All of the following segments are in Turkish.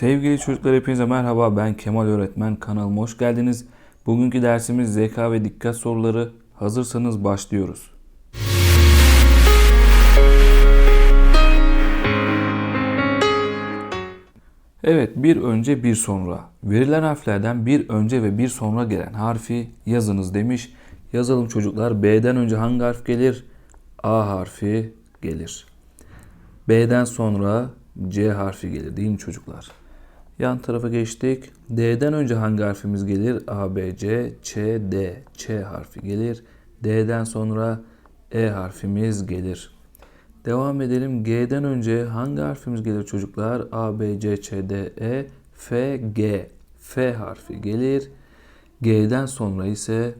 Sevgili çocuklar hepinize merhaba ben Kemal Öğretmen kanalıma hoş geldiniz. Bugünkü dersimiz zeka ve dikkat soruları. Hazırsanız başlıyoruz. Evet bir önce bir sonra. Verilen harflerden bir önce ve bir sonra gelen harfi yazınız demiş. Yazalım çocuklar. B'den önce hangi harf gelir? A harfi gelir. B'den sonra C harfi gelir değil mi çocuklar? Yan tarafa geçtik. D'den önce hangi harfimiz gelir? A, B, C, Ç, D. Ç harfi gelir. D'den sonra E harfimiz gelir. Devam edelim. G'den önce hangi harfimiz gelir çocuklar? A, B, C, Ç, D, E, F, G. F harfi gelir. G'den sonra ise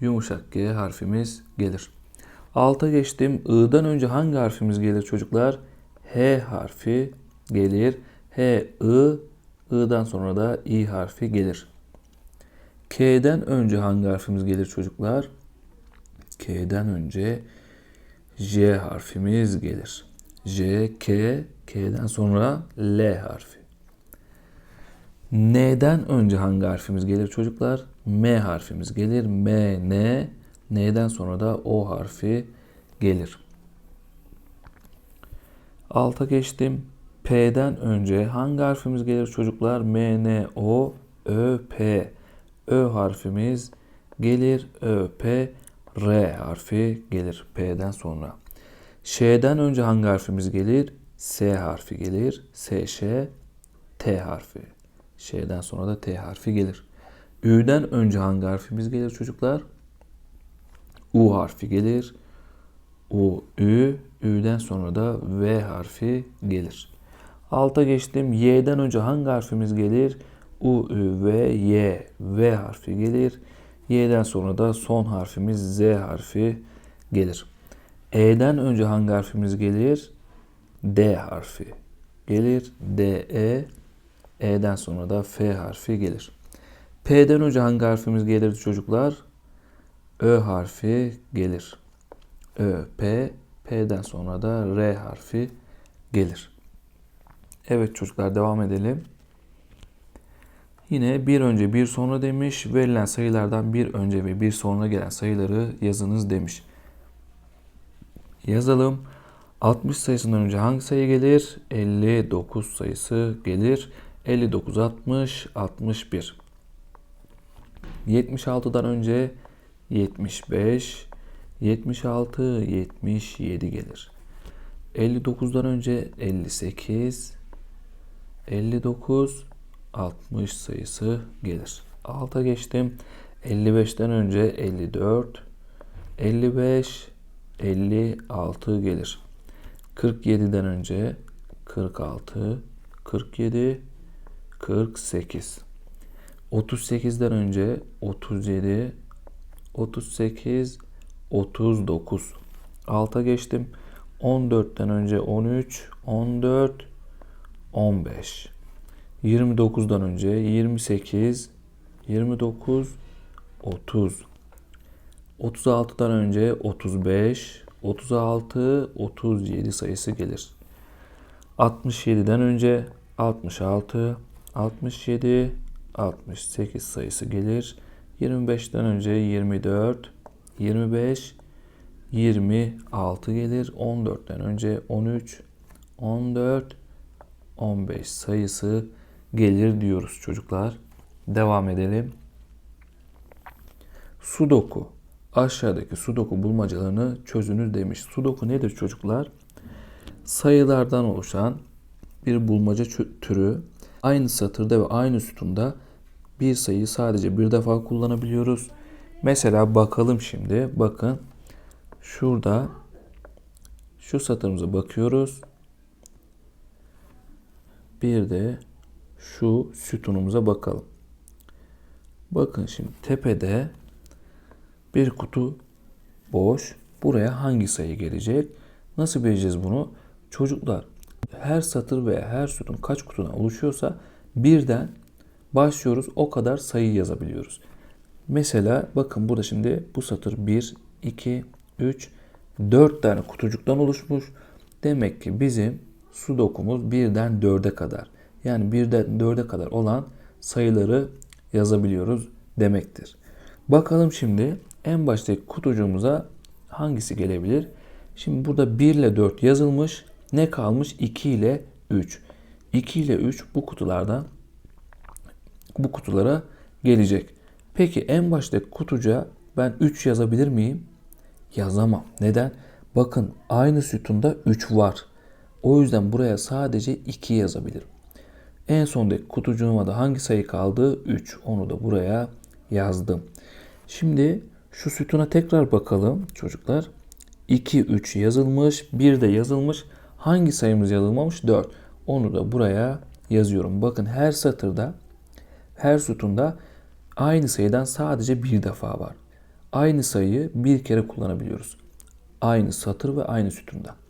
yumuşak G harfimiz gelir. Alta geçtim. I'dan önce hangi harfimiz gelir çocuklar? H harfi gelir. H, I, I'dan sonra da İ harfi gelir. K'den önce hangi harfimiz gelir çocuklar? K'den önce J harfimiz gelir. J, K, K'den sonra L harfi. N'den önce hangi harfimiz gelir çocuklar? M harfimiz gelir. M, N, N'den sonra da O harfi gelir. Alta geçtim. P'den önce hangi harfimiz gelir çocuklar? M, N, O, Ö, P. Ö harfimiz gelir. Ö, P, R harfi gelir P'den sonra. Ş'den önce hangi harfimiz gelir? S harfi gelir. S, Ş, T harfi. Ş'den sonra da T harfi gelir. Ü'den önce hangi harfimiz gelir çocuklar? U harfi gelir. U, Ü, Ü'den sonra da V harfi gelir. Alta geçtim. Y'den önce hangi harfimiz gelir? U, Ü, V, Y. V harfi gelir. Y'den sonra da son harfimiz Z harfi gelir. E'den önce hangi harfimiz gelir? D harfi gelir. D, E. E'den sonra da F harfi gelir. P'den önce hangi harfimiz gelir çocuklar? Ö harfi gelir. Ö, P, P'den sonra da R harfi gelir. Evet çocuklar devam edelim. Yine bir önce bir sonra demiş. Verilen sayılardan bir önce ve bir sonra gelen sayıları yazınız demiş. Yazalım. 60 sayısından önce hangi sayı gelir? 59 sayısı gelir. 59, 60, 61. 76'dan önce 75, 76, 77 gelir. 59'dan önce 58, 59, 60 sayısı gelir. Alta geçtim. 55'ten önce 54, 55, 56 gelir. 47'den önce 46, 47, 48. 38'den önce 37, 38, 39. Alta geçtim. 14'ten önce 13, 14, 15. 29'dan önce 28, 29, 30. 36'dan önce 35, 36, 37 sayısı gelir. 67'den önce 66, 67, 68 sayısı gelir. 25'ten önce 24, 25, 26 gelir. 14'ten önce 13, 14, 15 sayısı gelir diyoruz çocuklar. Devam edelim. Sudoku. Aşağıdaki sudoku bulmacalarını çözünüz demiş. Sudoku nedir çocuklar? Sayılardan oluşan bir bulmaca türü. Aynı satırda ve aynı sütunda bir sayıyı sadece bir defa kullanabiliyoruz. Mesela bakalım şimdi. Bakın şurada şu satırımıza bakıyoruz. Bir de şu sütunumuza bakalım. Bakın şimdi tepede bir kutu boş. Buraya hangi sayı gelecek? Nasıl bileceğiz bunu? Çocuklar her satır veya her sütun kaç kutudan oluşuyorsa birden başlıyoruz o kadar sayı yazabiliyoruz. Mesela bakın burada şimdi bu satır 1, 2, 3, 4 tane kutucuktan oluşmuş. Demek ki bizim sudokumuz birden 4'e kadar. Yani 1'den 4'e kadar olan sayıları yazabiliyoruz demektir. Bakalım şimdi en baştaki kutucuğumuza hangisi gelebilir? Şimdi burada 1 ile 4 yazılmış. Ne kalmış? 2 ile 3. 2 ile 3 bu kutulardan bu kutulara gelecek. Peki en baştaki kutucuğa ben 3 yazabilir miyim? Yazamam. Neden? Bakın aynı sütunda 3 var. O yüzden buraya sadece 2 yazabilirim. En sondaki kutucuğuma da hangi sayı kaldı? 3. Onu da buraya yazdım. Şimdi şu sütuna tekrar bakalım çocuklar. 2, 3 yazılmış. 1 de yazılmış. Hangi sayımız yazılmamış? 4. Onu da buraya yazıyorum. Bakın her satırda, her sütunda aynı sayıdan sadece bir defa var. Aynı sayıyı bir kere kullanabiliyoruz. Aynı satır ve aynı sütunda.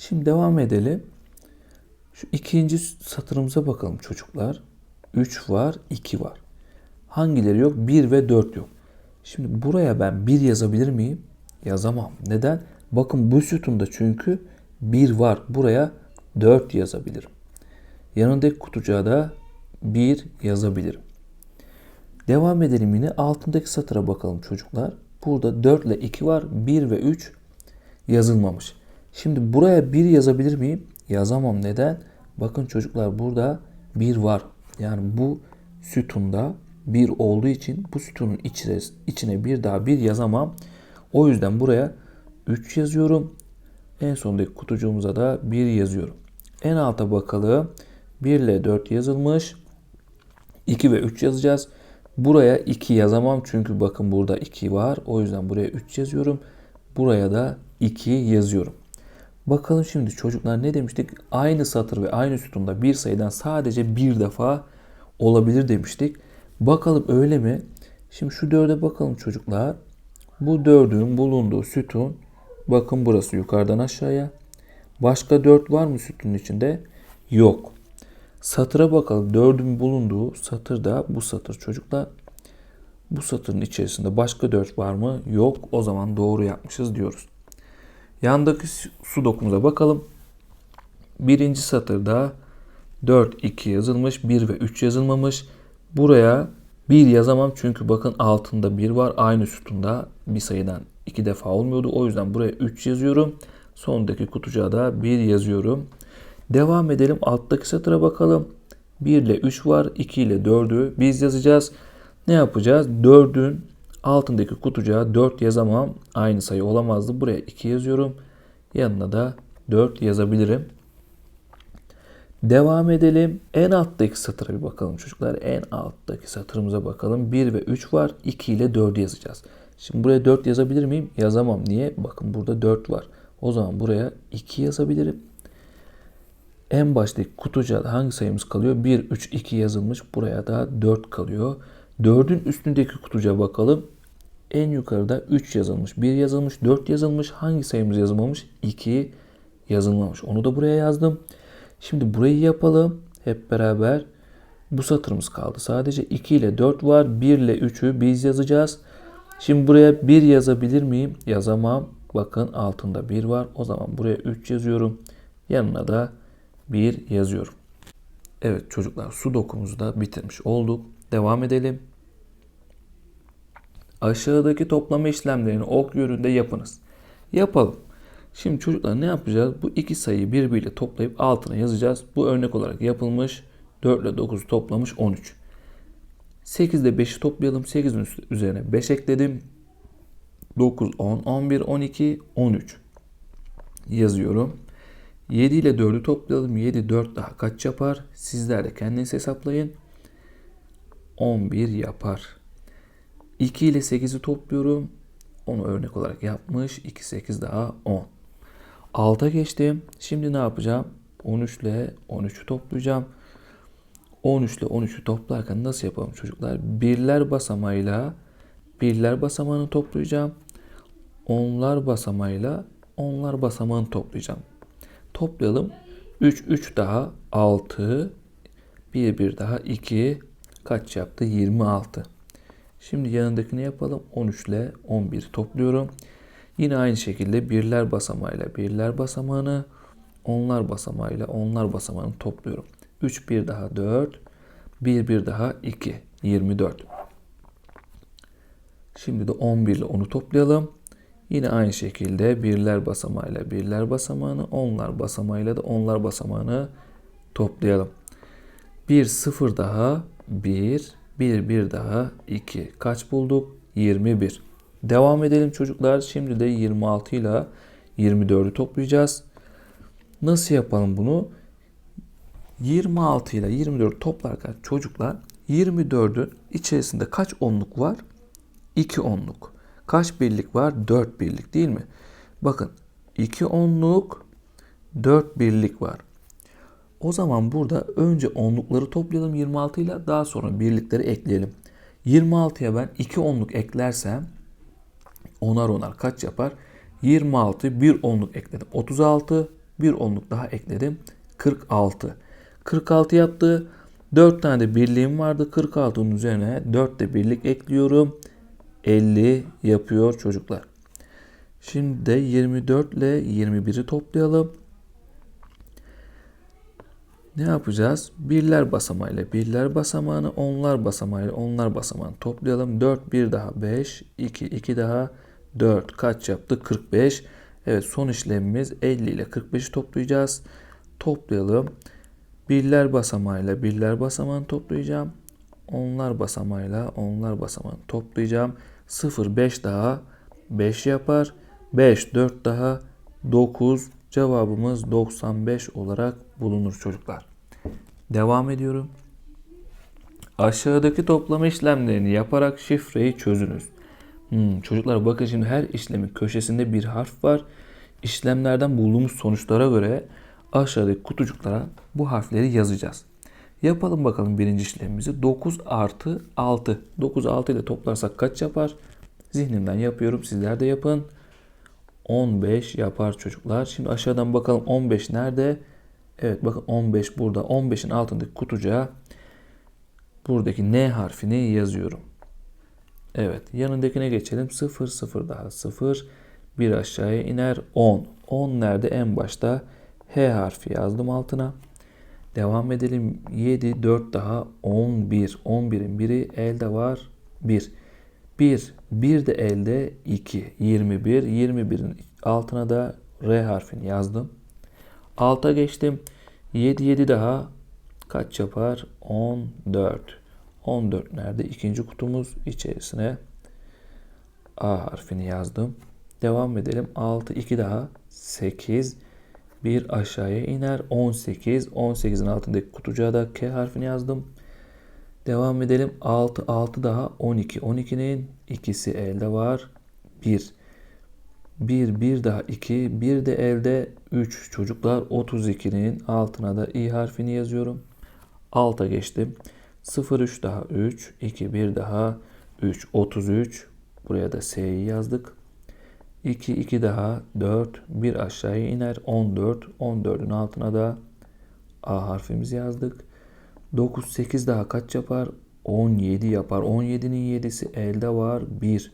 Şimdi devam edelim. Şu ikinci satırımıza bakalım çocuklar. 3 var, 2 var. Hangileri yok? 1 ve 4 yok. Şimdi buraya ben 1 yazabilir miyim? Yazamam. Neden? Bakın bu sütunda çünkü 1 var. Buraya 4 yazabilirim. Yanındaki kutucuğa da 1 yazabilirim. Devam edelim yine. Altındaki satıra bakalım çocuklar. Burada 4 ile 2 var. 1 ve 3 yazılmamış. Şimdi buraya 1 yazabilir miyim? Yazamam. Neden? Bakın çocuklar burada 1 var. Yani bu sütunda 1 olduğu için bu sütunun içine, bir daha 1 yazamam. O yüzden buraya 3 yazıyorum. En sondaki kutucuğumuza da 1 yazıyorum. En alta bakalım. 1 ile 4 yazılmış. 2 ve 3 yazacağız. Buraya 2 yazamam çünkü bakın burada 2 var. O yüzden buraya 3 yazıyorum. Buraya da 2 yazıyorum. Bakalım şimdi çocuklar ne demiştik? Aynı satır ve aynı sütunda bir sayıdan sadece bir defa olabilir demiştik. Bakalım öyle mi? Şimdi şu dörde bakalım çocuklar. Bu dördün bulunduğu sütun bakın burası yukarıdan aşağıya. Başka dört var mı sütunun içinde? Yok. Satıra bakalım. Dördün bulunduğu satırda bu satır çocuklar. Bu satırın içerisinde başka dört var mı? Yok. O zaman doğru yapmışız diyoruz. Yandaki su dokumuza bakalım. Birinci satırda 4, 2 yazılmış. 1 ve 3 yazılmamış. Buraya 1 yazamam çünkü bakın altında 1 var. Aynı sütunda bir sayıdan 2 defa olmuyordu. O yüzden buraya 3 yazıyorum. Sondaki kutucuğa da 1 yazıyorum. Devam edelim. Alttaki satıra bakalım. 1 ile 3 var. 2 ile 4'ü biz yazacağız. Ne yapacağız? 4'ün altındaki kutucuğa 4 yazamam. Aynı sayı olamazdı. Buraya 2 yazıyorum. Yanına da 4 yazabilirim. Devam edelim. En alttaki satıra bir bakalım çocuklar. En alttaki satırımıza bakalım. 1 ve 3 var. 2 ile 4 yazacağız. Şimdi buraya 4 yazabilir miyim? Yazamam. Niye? Bakın burada 4 var. O zaman buraya 2 yazabilirim. En baştaki kutucuğa hangi sayımız kalıyor? 1, 3, 2 yazılmış. Buraya da 4 kalıyor. 4'ün üstündeki kutucuğa bakalım. En yukarıda 3 yazılmış, 1 yazılmış, 4 yazılmış. Hangi sayımız yazılmamış? 2 yazılmamış. Onu da buraya yazdım. Şimdi burayı yapalım hep beraber. Bu satırımız kaldı. Sadece 2 ile 4 var. 1 ile 3'ü biz yazacağız. Şimdi buraya 1 yazabilir miyim? Yazamam. Bakın altında 1 var. O zaman buraya 3 yazıyorum. Yanına da 1 yazıyorum. Evet çocuklar su dokumuzu da bitirmiş olduk. Devam edelim. Aşağıdaki toplama işlemlerini ok yönünde yapınız. Yapalım. Şimdi çocuklar ne yapacağız? Bu iki sayıyı birbiriyle toplayıp altına yazacağız. Bu örnek olarak yapılmış. 4 ile 9'u toplamış 13. 8 ile 5'i toplayalım. 8'in üzerine 5 ekledim. 9, 10, 11, 12, 13 yazıyorum. 7 ile 4'ü toplayalım. 7, 4 daha kaç yapar? Sizler de kendiniz hesaplayın. 11 yapar. 2 ile 8'i topluyorum. Onu örnek olarak yapmış. 2, 8 daha 10. 6'a geçtim. Şimdi ne yapacağım? 13 ile 13'ü toplayacağım. 13 ile 13'ü toplarken nasıl yapalım çocuklar? Birler basamağıyla birler basamağını toplayacağım. Onlar basamağıyla onlar basamağını toplayacağım. Toplayalım. 3, 3 daha 6. 1, 1 daha 2. Kaç yaptı? 26. Şimdi yanındakini yapalım. 13 ile 11 topluyorum. Yine aynı şekilde birler basamağıyla birler basamağını onlar basamağıyla onlar basamağını topluyorum. 3 bir daha 4. 1 bir daha 2. 24. Şimdi de 11 ile onu toplayalım. Yine aynı şekilde birler basamağıyla birler basamağını, onlar basamağıyla da onlar basamağını toplayalım. 1 0 daha 1 1 1 daha 2. Kaç bulduk? 21. Devam edelim çocuklar. Şimdi de 26 ile 24'ü toplayacağız. Nasıl yapalım bunu? 26 ile 24 toplarken çocuklar 24'ün içerisinde kaç onluk var? 2 onluk. Kaç birlik var? 4 birlik değil mi? Bakın 2 onluk 4 birlik var. O zaman burada önce onlukları toplayalım 26 ile daha sonra birlikleri ekleyelim. 26'ya ben 2 onluk eklersem onar onar kaç yapar? 26 bir onluk ekledim. 36 bir onluk daha ekledim. 46. 46 yaptı. 4 tane de birliğim vardı. 46'nın üzerine 4 de birlik ekliyorum. 50 yapıyor çocuklar. Şimdi de 24 ile 21'i toplayalım. Ne yapacağız? Birler basamağıyla birler basamağını, onlar basamağıyla onlar basamağını toplayalım. 4 bir daha 5, 2 2 daha 4 kaç yaptı? 45. Evet son işlemimiz 50 ile 45'i toplayacağız. Toplayalım. Birler basamağıyla birler basamağını toplayacağım. Onlar basamağıyla onlar basamağını toplayacağım. 0 5 daha 5 yapar. 5 4 daha 9 cevabımız 95 olarak bulunur çocuklar. Devam ediyorum. Aşağıdaki toplama işlemlerini yaparak şifreyi çözünüz. Hmm, çocuklar bakın şimdi her işlemin köşesinde bir harf var. İşlemlerden bulduğumuz sonuçlara göre aşağıdaki kutucuklara bu harfleri yazacağız. Yapalım bakalım birinci işlemimizi. 9 artı 6. 9 6 ile toplarsak kaç yapar? Zihnimden yapıyorum. Sizler de yapın. 15 yapar çocuklar. Şimdi aşağıdan bakalım 15 nerede? Evet bakın 15 burada. 15'in altındaki kutucuğa buradaki N harfini yazıyorum. Evet yanındakine geçelim. 0 0 daha 0. Bir aşağıya iner 10. 10 nerede? En başta H harfi yazdım altına. Devam edelim. 7 4 daha 11. 11'in biri elde var. 1. 1. 1 de elde 2. 21. 21'in altına da R harfini yazdım. Alta geçtim. 7 7 daha kaç yapar? 14. 14 nerede? İkinci kutumuz içerisine A harfini yazdım. Devam edelim. 6 2 daha 8 bir aşağıya iner. 18 18'in altındaki kutucuğa da K harfini yazdım. Devam edelim. 6 6 daha 12 12'nin ikisi elde var. 1 1 1 daha 2 1 de elde 3 çocuklar 32'nin altına da i harfini yazıyorum. Alta geçtim. 0 3 daha 3 2 1 daha 3 33 buraya da s'yi yazdık. 2 2 daha 4 1 aşağıya iner 14 14'ün altına da a harfimizi yazdık. 9 8 daha kaç yapar? 17 yapar. 17'nin 7'si elde var 1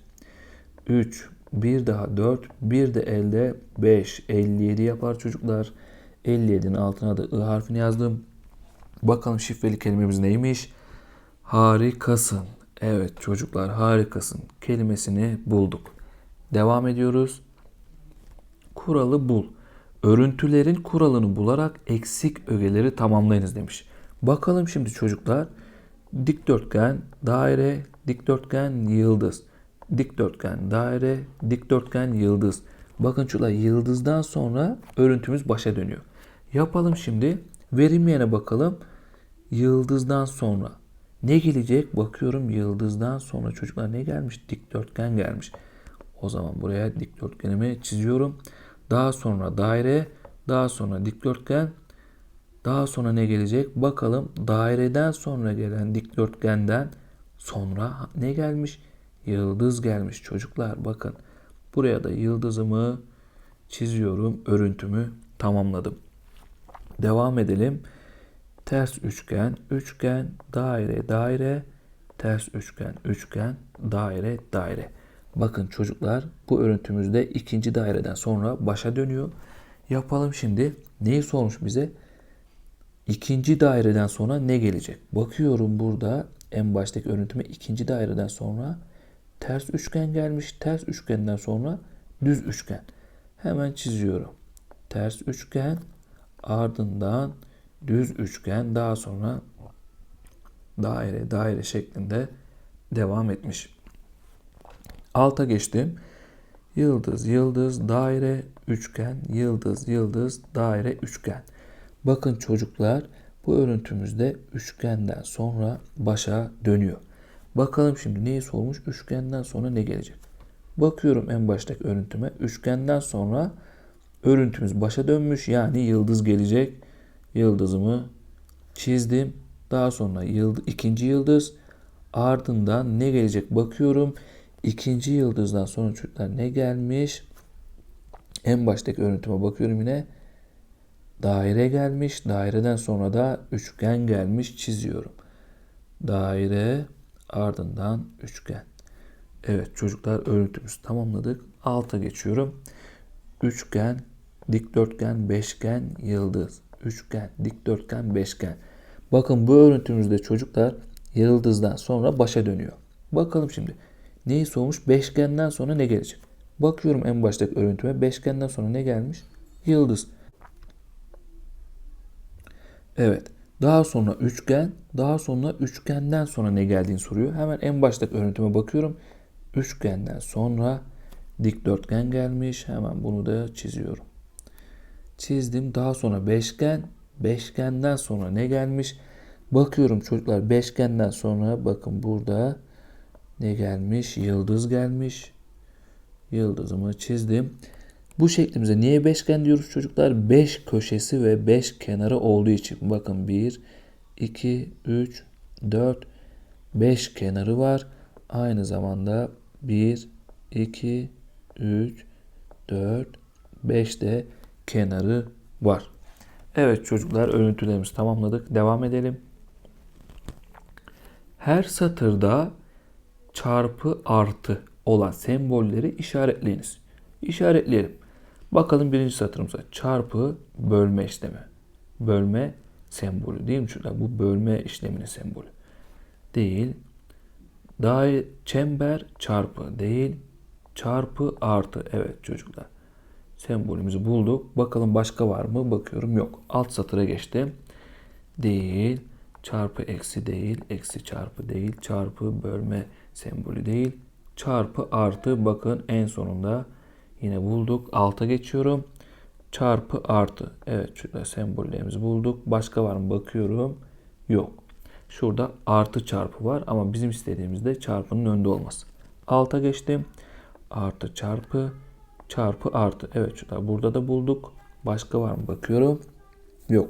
3 1 daha 4 1 de elde 5 57 yapar çocuklar. 57'nin altına da I harfini yazdım. Bakalım şifreli kelimemiz neymiş? Harikasın. Evet çocuklar harikasın kelimesini bulduk. Devam ediyoruz. Kuralı bul. Örüntülerin kuralını bularak eksik ögeleri tamamlayınız demiş. Bakalım şimdi çocuklar. Dikdörtgen, daire, dikdörtgen, yıldız. Dikdörtgen, daire, dikdörtgen, yıldız. Bakın çocuklar yıldızdan sonra örüntümüz başa dönüyor. Yapalım şimdi. Verilmeyene bakalım. Yıldızdan sonra ne gelecek? Bakıyorum yıldızdan sonra çocuklar ne gelmiş? Dikdörtgen gelmiş. O zaman buraya dikdörtgenimi çiziyorum. Daha sonra daire, daha sonra dikdörtgen, daha sonra ne gelecek? Bakalım daireden sonra gelen dikdörtgenden sonra ne gelmiş? Yıldız gelmiş çocuklar. Bakın buraya da yıldızımı çiziyorum. Örüntümü tamamladım. Devam edelim. Ters üçgen, üçgen, daire, daire, ters üçgen, üçgen, daire, daire. Bakın çocuklar bu örüntümüzde ikinci daireden sonra başa dönüyor. Yapalım şimdi. Neyi sormuş bize? İkinci daireden sonra ne gelecek? Bakıyorum burada en baştaki örüntüme ikinci daireden sonra ters üçgen gelmiş. Ters üçgenden sonra düz üçgen. Hemen çiziyorum. Ters üçgen ardından düz üçgen daha sonra daire daire şeklinde devam etmiş. Alta geçtim. Yıldız, yıldız, daire, üçgen, yıldız, yıldız, daire, üçgen. Bakın çocuklar bu örüntümüzde üçgenden sonra başa dönüyor. Bakalım şimdi neyi sormuş? Üçgenden sonra ne gelecek? Bakıyorum en baştaki örüntüme. Üçgenden sonra örüntümüz başa dönmüş. Yani yıldız gelecek. Yıldızımı çizdim. Daha sonra yıldız, ikinci yıldız. Ardından ne gelecek bakıyorum. İkinci yıldızdan sonra çocuklar ne gelmiş? En baştaki örüntüme bakıyorum yine. Daire gelmiş. Daireden sonra da üçgen gelmiş. Çiziyorum. Daire ardından üçgen. Evet çocuklar örüntümüzü tamamladık. Alta geçiyorum. Üçgen, dikdörtgen, beşgen, yıldız. Üçgen, dikdörtgen, beşgen. Bakın bu örüntümüzde çocuklar yıldızdan sonra başa dönüyor. Bakalım şimdi. Neyi sormuş? Beşgenden sonra ne gelecek? Bakıyorum en baştaki örüntüme. Beşgenden sonra ne gelmiş? Yıldız. Evet. Daha sonra üçgen. Daha sonra üçgenden sonra ne geldiğini soruyor. Hemen en baştaki örüntüme bakıyorum. Üçgenden sonra dikdörtgen gelmiş. Hemen bunu da çiziyorum. Çizdim. Daha sonra beşgen. Beşgenden sonra ne gelmiş? Bakıyorum çocuklar beşgenden sonra bakın burada ne gelmiş? Yıldız gelmiş. Yıldızımı çizdim. Bu şeklimize niye beşgen diyoruz çocuklar? 5 köşesi ve 5 kenarı olduğu için. Bakın 1, 2, 3, 4, 5 kenarı var. Aynı zamanda 1, 2, 3, 4, 5 de kenarı var. Evet çocuklar örüntülerimizi tamamladık. Devam edelim. Her satırda çarpı artı olan sembolleri işaretleyiniz. İşaretleyelim. Bakalım birinci satırımıza çarpı bölme işlemi. Bölme sembolü değil mi çocuklar? Bu bölme işleminin sembolü. Değil. Daire, çember çarpı değil. Çarpı artı. Evet çocuklar. Sembolümüzü bulduk. Bakalım başka var mı? Bakıyorum yok. Alt satıra geçtim. Değil. Çarpı eksi değil. Eksi çarpı değil. Çarpı bölme sembolü değil. Çarpı artı bakın en sonunda yine bulduk. Alta geçiyorum. Çarpı artı. Evet şurada sembollerimizi bulduk. Başka var mı bakıyorum. Yok. Şurada artı çarpı var ama bizim istediğimizde çarpının önde olması. Alta geçtim. Artı çarpı çarpı artı. Evet şurada burada da bulduk. Başka var mı bakıyorum. Yok.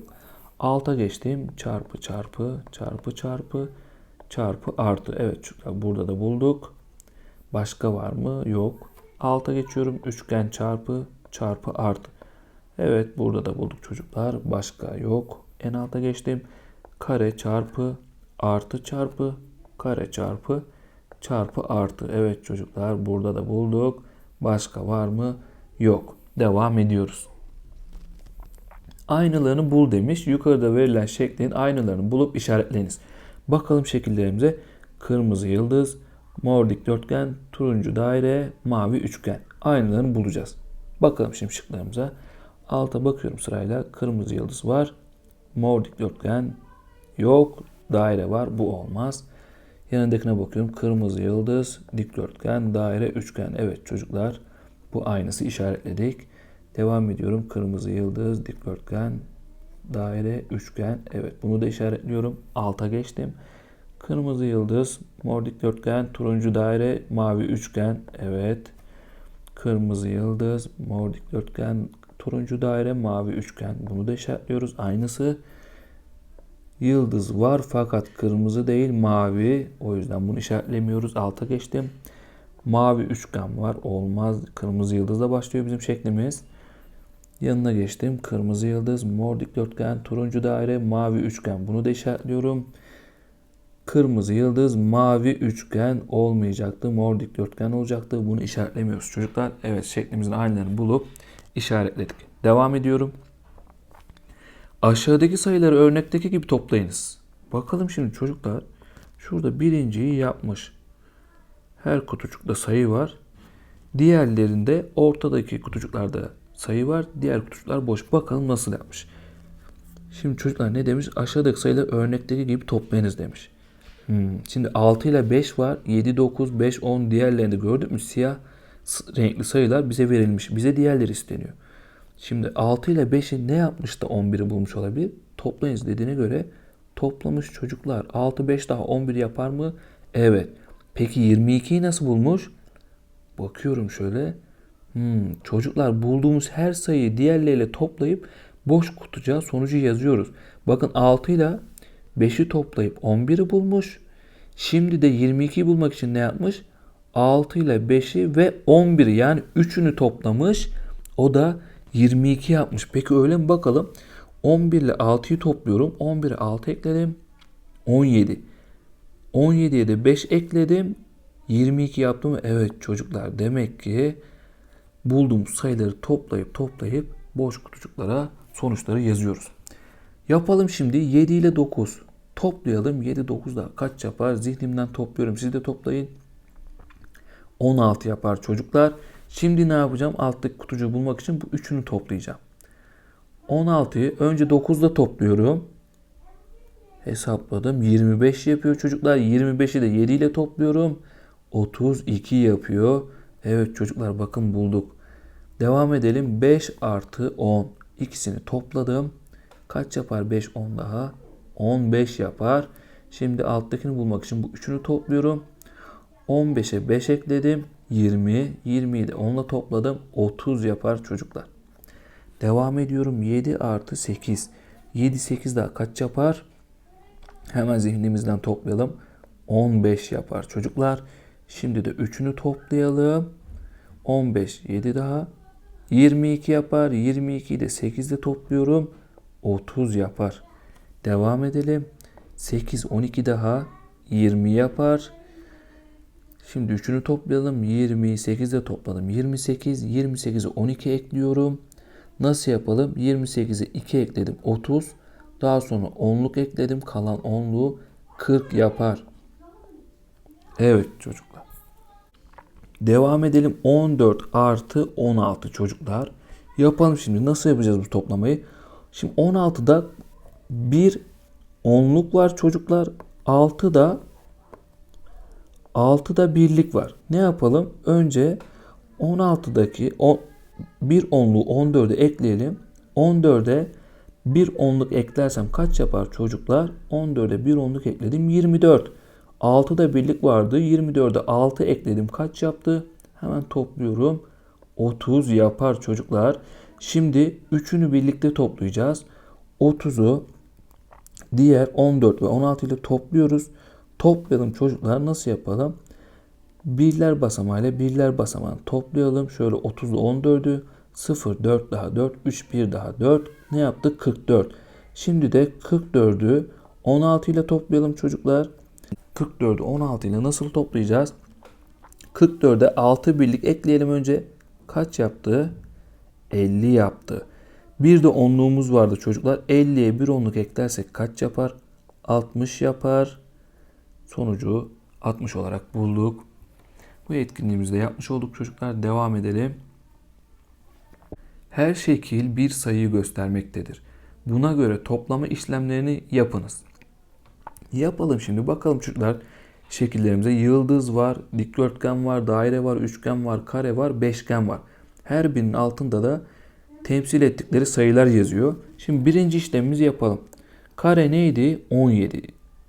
Alta geçtim. Çarpı çarpı çarpı çarpı çarpı artı. Evet çocuklar burada da bulduk. Başka var mı? Yok. Alta geçiyorum. Üçgen çarpı çarpı artı. Evet burada da bulduk çocuklar. Başka yok. En alta geçtim. Kare çarpı artı çarpı kare çarpı çarpı artı. Evet çocuklar burada da bulduk. Başka var mı? Yok. Devam ediyoruz. Aynalarını bul demiş. Yukarıda verilen şeklin aynalarını bulup işaretleyiniz. Bakalım şekillerimize. Kırmızı yıldız, mor dikdörtgen, turuncu daire, mavi üçgen. Aynalarını bulacağız. Bakalım şimdi şıklarımıza. Alta bakıyorum sırayla. Kırmızı yıldız var. Mor dikdörtgen yok. Daire var. Bu olmaz. Yanındakine bakıyorum. Kırmızı yıldız, dikdörtgen, daire, üçgen. Evet çocuklar bu aynısı işaretledik. Devam ediyorum. Kırmızı yıldız, dikdörtgen, daire, üçgen. Evet bunu da işaretliyorum. Alta geçtim. Kırmızı yıldız, mor dikdörtgen, turuncu daire, mavi üçgen. Evet. Kırmızı yıldız, mor dikdörtgen, turuncu daire, mavi üçgen. Bunu da işaretliyoruz. Aynısı. Yıldız var fakat kırmızı değil mavi. O yüzden bunu işaretlemiyoruz. Alta geçtim. Mavi üçgen var. Olmaz. Kırmızı yıldızla başlıyor bizim şeklimiz. Yanına geçtim. Kırmızı yıldız, mor dikdörtgen, turuncu daire, mavi üçgen. Bunu da işaretliyorum. Kırmızı yıldız, mavi üçgen olmayacaktı. Mor dikdörtgen olacaktı. Bunu işaretlemiyoruz çocuklar. Evet şeklimizin aynılarını bulup işaretledik. Devam ediyorum. Aşağıdaki sayıları örnekteki gibi toplayınız. Bakalım şimdi çocuklar. Şurada birinciyi yapmış. Her kutucukta sayı var. Diğerlerinde ortadaki kutucuklarda sayı var. Diğer kutucuklar boş. Bakalım nasıl yapmış. Şimdi çocuklar ne demiş? Aşağıdaki sayıları örnekteki gibi toplayınız demiş. Hmm, Şimdi 6 ile 5 var. 7, 9, 5, 10 diğerlerinde gördük mü? Siyah renkli sayılar bize verilmiş. Bize diğerleri isteniyor. Şimdi 6 ile 5'i ne yapmış da 11'i bulmuş olabilir? Toplayınız dediğine göre toplamış çocuklar. 6, 5 daha 11 yapar mı? Evet. Peki 22'yi nasıl bulmuş? Bakıyorum şöyle. Hmm, çocuklar bulduğumuz her sayıyı diğerleriyle toplayıp boş kutucuğa sonucu yazıyoruz. Bakın 6 ile 5'i toplayıp 11'i bulmuş. Şimdi de 22'yi bulmak için ne yapmış? 6 ile 5'i ve 11'i yani 3'ünü toplamış. O da 22 yapmış. Peki öyle mi bakalım? 11 ile 6'yı topluyorum. 11'e 6 ekledim. 17. 17'ye de 5 ekledim. 22 yaptım. Evet çocuklar demek ki bulduğumuz sayıları toplayıp toplayıp boş kutucuklara sonuçları yazıyoruz. Yapalım şimdi 7 ile 9. Toplayalım. 7 9 da kaç yapar? Zihnimden topluyorum. Siz de toplayın. 16 yapar çocuklar. Şimdi ne yapacağım? Alttaki kutucuğu bulmak için bu üçünü toplayacağım. 16'yı önce 9'da topluyorum. Hesapladım. 25 yapıyor çocuklar. 25'i de 7 ile topluyorum. 32 yapıyor. Evet çocuklar bakın bulduk. Devam edelim. 5 artı 10. İkisini topladım. Kaç yapar 5 10 daha? 15 yapar. Şimdi alttakini bulmak için bu üçünü topluyorum. 15'e 5 ekledim. 20. 20'yi de 10 ile topladım. 30 yapar çocuklar. Devam ediyorum. 7 artı 8. 7 8 daha kaç yapar? Hemen zihnimizden toplayalım. 15 yapar çocuklar. Şimdi de 3'ünü toplayalım. 15 7 daha 22 yapar. 22'yi de 8 ile topluyorum. 30 yapar. Devam edelim. 8 12 daha 20 yapar. Şimdi üçünü toplayalım. 28 ile topladım. 28. 28'e 12 ekliyorum. Nasıl yapalım? 28'e 2 ekledim. 30. Daha sonra 10'luk ekledim. Kalan 10'luğu 40 yapar. Evet çocuklar. Devam edelim. 14 artı 16 çocuklar. Yapalım şimdi. Nasıl yapacağız bu toplamayı? Şimdi 16'da bir onluk var çocuklar. 6'da 6'da birlik var. Ne yapalım? Önce 16'daki o bir onluğu 14'e ekleyelim. 14'e bir onluk eklersem kaç yapar çocuklar? 14'e bir onluk ekledim 24. 6'da birlik vardı. 24'e 6 ekledim. Kaç yaptı? Hemen topluyorum. 30 yapar çocuklar. Şimdi üçünü birlikte toplayacağız. 30'u diğer 14 ve 16 ile topluyoruz. Toplayalım çocuklar. Nasıl yapalım? Birler basamağıyla birler basamağını toplayalım. Şöyle 30 ile 14'ü 0 4 daha 4 3 1 daha 4 ne yaptık? 44. Şimdi de 44'ü 16 ile toplayalım çocuklar. 44'ü 16 ile nasıl toplayacağız? 44'e 6 birlik ekleyelim önce. Kaç yaptı? 50 yaptı. Bir de onluğumuz vardı çocuklar. 50'ye bir onluk eklersek kaç yapar? 60 yapar. Sonucu 60 olarak bulduk. Bu etkinliğimizi de yapmış olduk çocuklar. Devam edelim. Her şekil bir sayıyı göstermektedir. Buna göre toplama işlemlerini yapınız. Yapalım şimdi bakalım çocuklar şekillerimize yıldız var, dikdörtgen var, daire var, üçgen var, kare var, beşgen var. Her birinin altında da temsil ettikleri sayılar yazıyor. Şimdi birinci işlemimizi yapalım. Kare neydi? 17.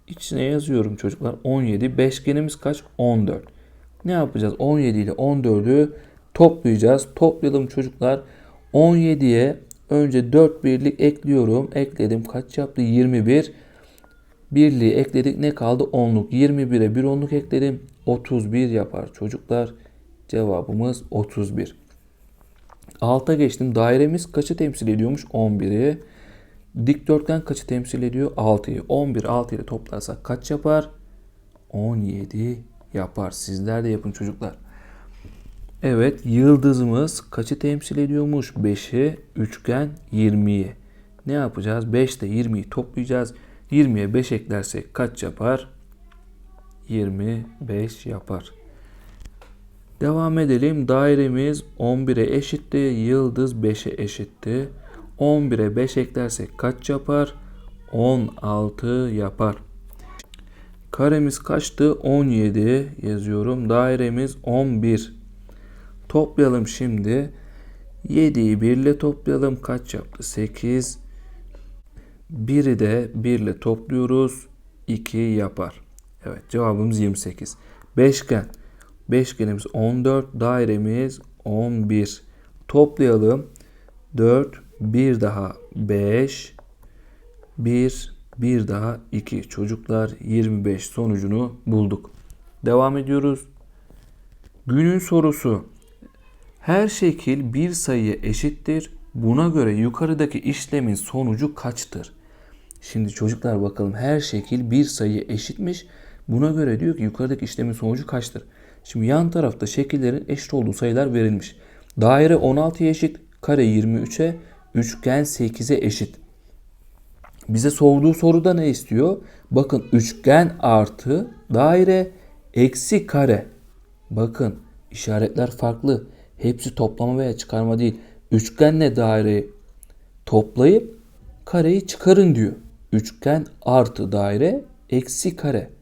İçine yazıyorum çocuklar. 17. Beşgenimiz kaç? 14. Ne yapacağız? 17 ile 14'ü toplayacağız. Toplayalım çocuklar. 17'ye önce 4 birlik ekliyorum. Ekledim. Kaç yaptı? 21. Birliği ekledik. Ne kaldı? 10'luk. 21'e 1 onluk ekledim. 31 yapar çocuklar. Cevabımız 31. Alta geçtim. Dairemiz kaçı temsil ediyormuş? 11'i. Dikdörtgen kaçı temsil ediyor? 6'yı. 11 6 ile toplarsak kaç yapar? 17 yapar. Sizler de yapın çocuklar. Evet yıldızımız kaçı temsil ediyormuş? 5'i, üçgen 20'yi. Ne yapacağız? 5 ile 20'yi toplayacağız. 20'ye 5 eklersek kaç yapar? 25 yapar. Devam edelim. Dairemiz 11'e eşitti. Yıldız 5'e eşitti. 11'e 5 eklersek kaç yapar? 16 yapar. Karemiz kaçtı? 17 yazıyorum. Dairemiz 11. Toplayalım şimdi. 7'yi 1 ile toplayalım. Kaç yaptı? 8. 1'i de 1 ile topluyoruz. 2 yapar. Evet cevabımız 28. Beşgen. Beşgenimiz 14. Dairemiz 11. Toplayalım. 4. 1 daha 5. 1. 1 daha 2. Çocuklar 25 sonucunu bulduk. Devam ediyoruz. Günün sorusu. Her şekil bir sayıya eşittir. Buna göre yukarıdaki işlemin sonucu kaçtır? Şimdi çocuklar bakalım her şekil bir sayıya eşitmiş. Buna göre diyor ki yukarıdaki işlemin sonucu kaçtır? Şimdi yan tarafta şekillerin eşit olduğu sayılar verilmiş. Daire 16'ya eşit, kare 23'e, üçgen 8'e eşit. Bize sorduğu soruda ne istiyor? Bakın üçgen artı daire eksi kare. Bakın işaretler farklı. Hepsi toplama veya çıkarma değil. Üçgenle daireyi toplayıp kareyi çıkarın diyor. Üçgen artı daire eksi kare.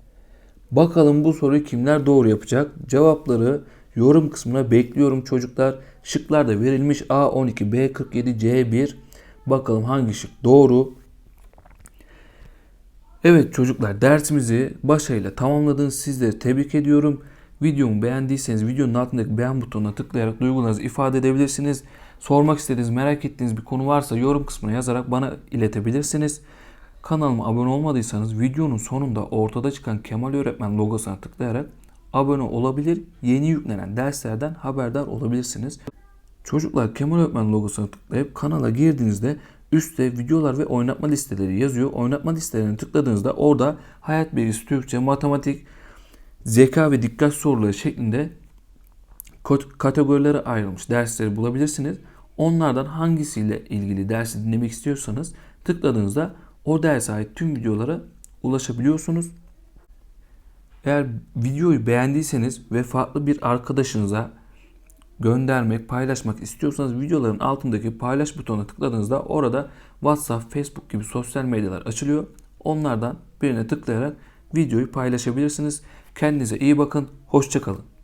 Bakalım bu soruyu kimler doğru yapacak? Cevapları yorum kısmına bekliyorum çocuklar. Şıklar da verilmiş A12, B47, C1. Bakalım hangi şık doğru? Evet çocuklar dersimizi başarıyla tamamladınız. Sizleri tebrik ediyorum. Videomu beğendiyseniz videonun altındaki beğen butonuna tıklayarak duygularınızı ifade edebilirsiniz. Sormak istediğiniz, merak ettiğiniz bir konu varsa yorum kısmına yazarak bana iletebilirsiniz. Kanalıma abone olmadıysanız videonun sonunda ortada çıkan Kemal Öğretmen logosuna tıklayarak abone olabilir, yeni yüklenen derslerden haberdar olabilirsiniz. Çocuklar Kemal Öğretmen logosuna tıklayıp kanala girdiğinizde üstte videolar ve oynatma listeleri yazıyor. Oynatma listelerini tıkladığınızda orada hayat bilgisi, Türkçe, matematik, zeka ve dikkat soruları şeklinde kategorilere ayrılmış dersleri bulabilirsiniz. Onlardan hangisiyle ilgili dersi dinlemek istiyorsanız tıkladığınızda o derse ait tüm videolara ulaşabiliyorsunuz. Eğer videoyu beğendiyseniz ve farklı bir arkadaşınıza göndermek, paylaşmak istiyorsanız videoların altındaki paylaş butonuna tıkladığınızda orada WhatsApp, Facebook gibi sosyal medyalar açılıyor. Onlardan birine tıklayarak videoyu paylaşabilirsiniz. Kendinize iyi bakın. Hoşçakalın.